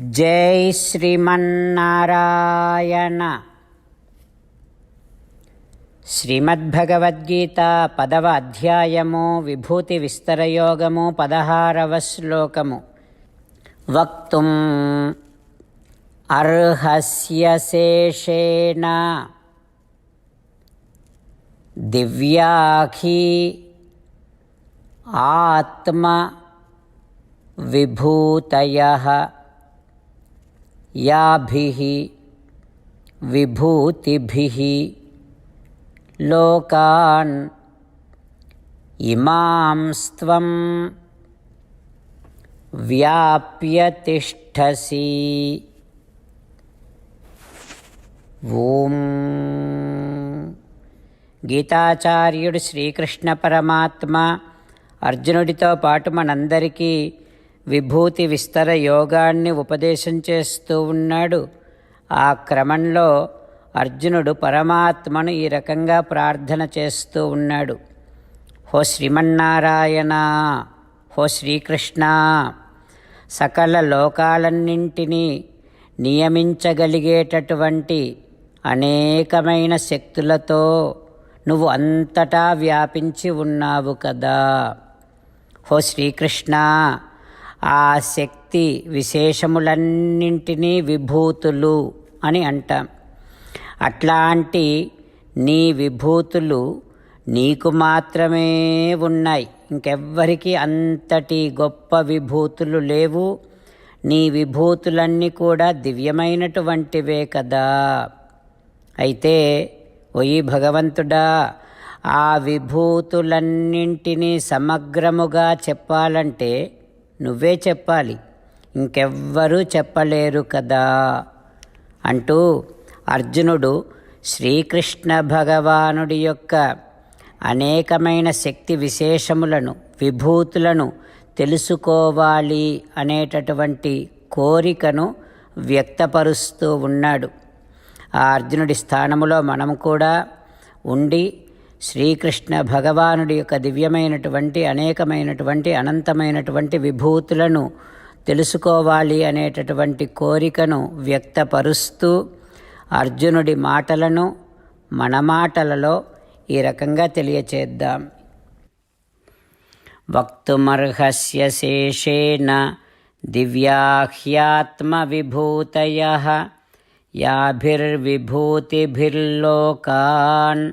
జై శ్రీమన్నారాయణ. శ్రీమద్భగవద్గీత పదవ అధ్యాయము విభూతి విస్తరయోగము పదహారవ శ్లోకము. వక్తుం అర్హస్యశేషేణ దివ్యాఖీ ఆత్మ విభూతయ. యాభి విభూతిభి లోకాన్ ఇమాంస్త్వం వ్యాప్యతిష్టసి. ఓం. గీతాచార్యుడు శ్రీకృష్ణ పరమాత్మ అర్జునుడితో పాటు మనందరికీ విభూతి విస్తర యోగాన్ని ఉపదేశం చేస్తూ ఉన్నాడు. ఆ క్రమంలో అర్జునుడు పరమాత్మను ఈ రకంగా ప్రార్థన చేస్తూ ఉన్నాడు. హో శ్రీమన్నారాయణ హో శ్రీకృష్ణ సకల లోకాలన్నింటినీ నియమించగలిగేటటువంటి అనేకమైన శక్తులతో నువ్వు అంతటా వ్యాపించి ఉన్నావు కదా. హో శ్రీకృష్ణ ఆ శక్తి విశేషములన్నింటినీ విభూతులు అని అంటాం. అట్లాంటి నీ విభూతులు నీకు మాత్రమే ఉన్నాయి. ఇంకెవ్వరికి అంతటి గొప్ప విభూతులు లేవు. నీ విభూతులన్నీ కూడా దివ్యమైనటువంటివే కదా. అయితే ఒయి భగవంతుడా ఆ విభూతులన్నింటినీ సమగ్రముగా చెప్పాలంటే నువ్వే చెప్పాలి. ఇంకెవ్వరూ చెప్పలేరు కదా. అంటూ అర్జునుడు శ్రీకృష్ణ భగవానుడి యొక్క అనేకమైన శక్తి విశేషములను విభూతులను తెలుసుకోవాలి అనేటటువంటి కోరికను వ్యక్తపరుస్తూ ఉన్నాడు. ఆ అర్జునుడి స్థానములో మనం కూడా ఉండి శ్రీకృష్ణ భగవానుడి యొక్క దివ్యమైనటువంటి అనేకమైనటువంటి అనంతమైనటువంటి విభూతులను తెలుసుకోవాలి అనేటటువంటి కోరికను వ్యక్తపరుస్తూ అర్జునుడి మాటలను మన మాటలలో ఈ రకంగా తెలియచేద్దాం. వక్తుమర్హస్య శేషేణ దివ్యాహ్యాత్మవిభూతయ యాభిర్విభూతిభిర్లోకాన్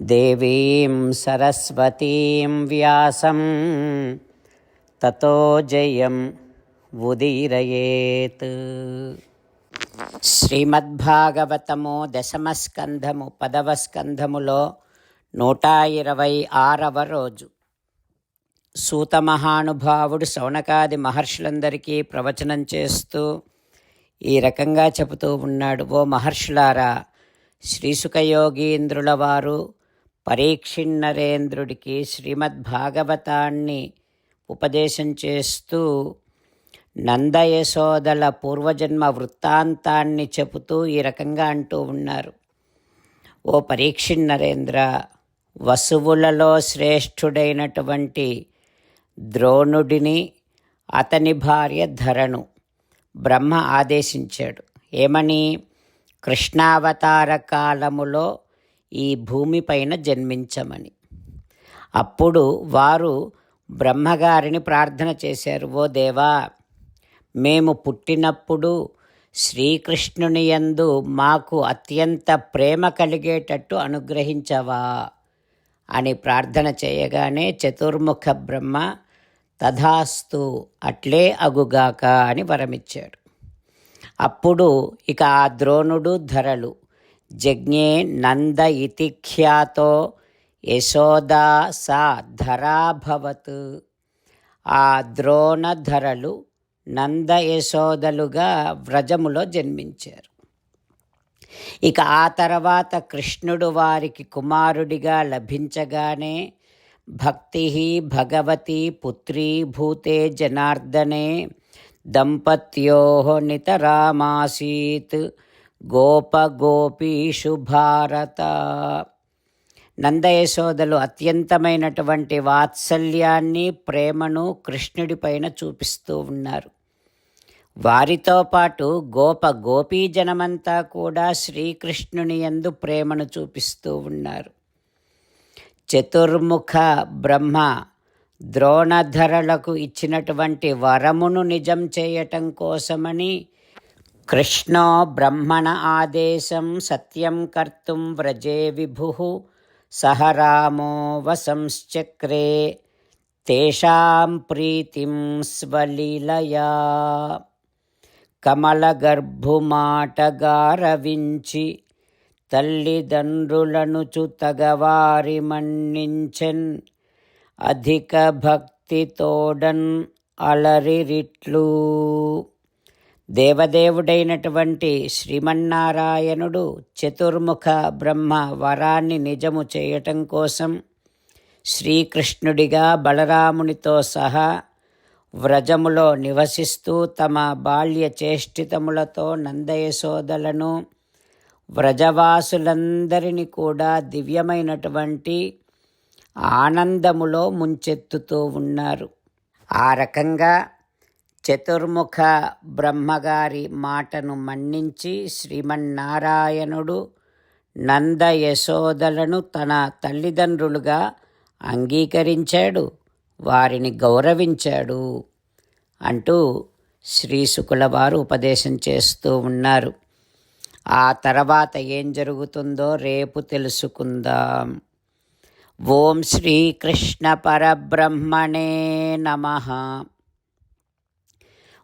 దేవీం సరస్వతీం వ్యాసం తతో జయం ఉదీరయేత్. శ్రీమద్భాగవతము దశమస్కంధము పదవ స్కంధములో నూట ఇరవై ఆరవ రోజు. సూత మహానుభావుడు శౌనకాది మహర్షులందరికీ ప్రవచనం చేస్తూ ఈ రకంగా చెబుతూ ఉన్నాడు. ఓ మహర్షులారా శ్రీసుఖయోగీంద్రుల వారు పరీక్షిన్నరేంద్రుడికి శ్రీమద్భాగవతాన్ని ఉపదేశం చేస్తూ నందయశోదల పూర్వజన్మ వృత్తాంతాన్ని చెబుతూ ఈ రకంగా అంటూ ఉన్నారు. ఓ పరీక్షిన్నరేంద్ర వసువులలో శ్రేష్ఠుడైనటువంటి ద్రోణుడిని అతని భార్య ధరణు బ్రహ్మ ఆదేశించాడు. ఏమని? కృష్ణావతార కాలములో ఈ భూమిపైన జన్మించమని. అప్పుడు వారు బ్రహ్మగారిని ప్రార్థన చేశారు ఓ దేవా మేము పుట్టినప్పుడు శ్రీకృష్ణుని యందు మాకు అత్యంత ప్రేమ కలిగేటట్టు అనుగ్రహించవా? అని ప్రార్థన చేయగానే చతుర్ముఖ బ్రహ్మ తథాస్తు అట్లే అగుగాక అని వరమిచ్చాడు. అప్పుడు ఇక ఆ ద్రోణుడు ధరలు జజ్ఞే నంద ఇతి ఖ్యాతో యశోదా సా ధరాభవత్ ఆ ద్రోణధరలు నంద యశోదలుగా వ్రజములో జన్మించారు. ఇక ఆ తర్వాత కృష్ణుడు వారికి కుమారుడిగా లభించగానే భక్తి భగవతి పుత్రీ భూతే జనార్దనే దంపత్యో నితరామాసీత్. గోపగోపీషు భారత. నందయశోదలు అత్యంతమైనటువంటి వాత్సల్యాన్ని ప్రేమను కృష్ణుడిపైన చూపిస్తూ ఉన్నారు. వారితో పాటు గోప గోపీజనమంతా కూడా శ్రీకృష్ణుని యందు ప్రేమను చూపిస్తూ ఉన్నారు. చతుర్ముఖ బ్రహ్మ ద్రోణధరలకు ఇచ్చినటువంటి వరమును నిజం చేయటం కోసమని కృష్ణో బ్రహ్మణ ఆదేశం సత్యం కర్తుం వ్రజే విభు సహ రామో వసంశ్చక్రే తేషాం ప్రీతిం స్వలీలయా. కమలగర్భుమాటగారవించి తల్లిదండ్రులనుచు తగవారి మన్నించెన్ అధిక భక్తితోడన్ అలరిరిట్లు. దేవదేవుడైనటువంటి శ్రీమన్నారాయణుడు చతుర్ముఖ బ్రహ్మ వరాన్ని నిజము చేయటం కోసం శ్రీకృష్ణుడిగా బలరామునితో సహా వ్రజములో నివసిస్తూ తమ బాల్య చేష్టితములతో నందయశోదలను వ్రజవాసులందరినీ కూడా దివ్యమైనటువంటి ఆనందములో ముంచెత్తుతూ ఉన్నారు. ఆ రకంగా చతుర్ముఖ బ్రహ్మగారి మాటను మన్నించి శ్రీమన్నారాయణుడు నంద యశోదలను తన తల్లిదండ్రులుగా అంగీకరించాడు వారిని గౌరవించాడు అంటూ శ్రీశుకుల వారు ఉపదేశం చేస్తూ ఉన్నారు. ఆ తర్వాత ఏం జరుగుతుందో రేపు తెలుసుకుందాం. ఓం శ్రీకృష్ణ పరబ్రహ్మణే నమ.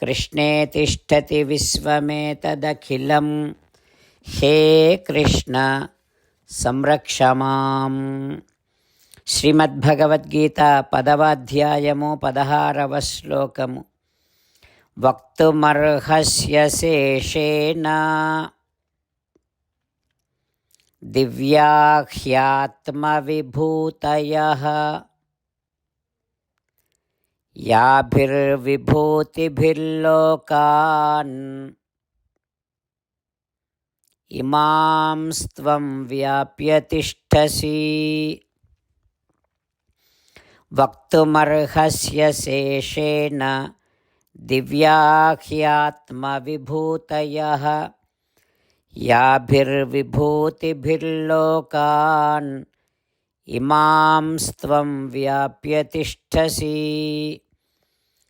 कृष्णे तिष्ठति विश्वमेतदखिलं। हे कृष्ण संरक्ष माँ श्रीमद्भगवद्गीता पदहारव पदहारवश्लोकमु वक्तुमर्हस्य शेषेण। दिव्या ह्यात्मविभूतयः याभिर्विभूतिभिर्लोकान् इमांस्त्वं व्याप्य तिष्ठसि। वक्तुमर्हस्य शेषेण दिव्याह्यात्मविभूतयः याभिर्विभूतिभिर्लोकान् इमांस्त्वं व्याप्य तिष्ठसि।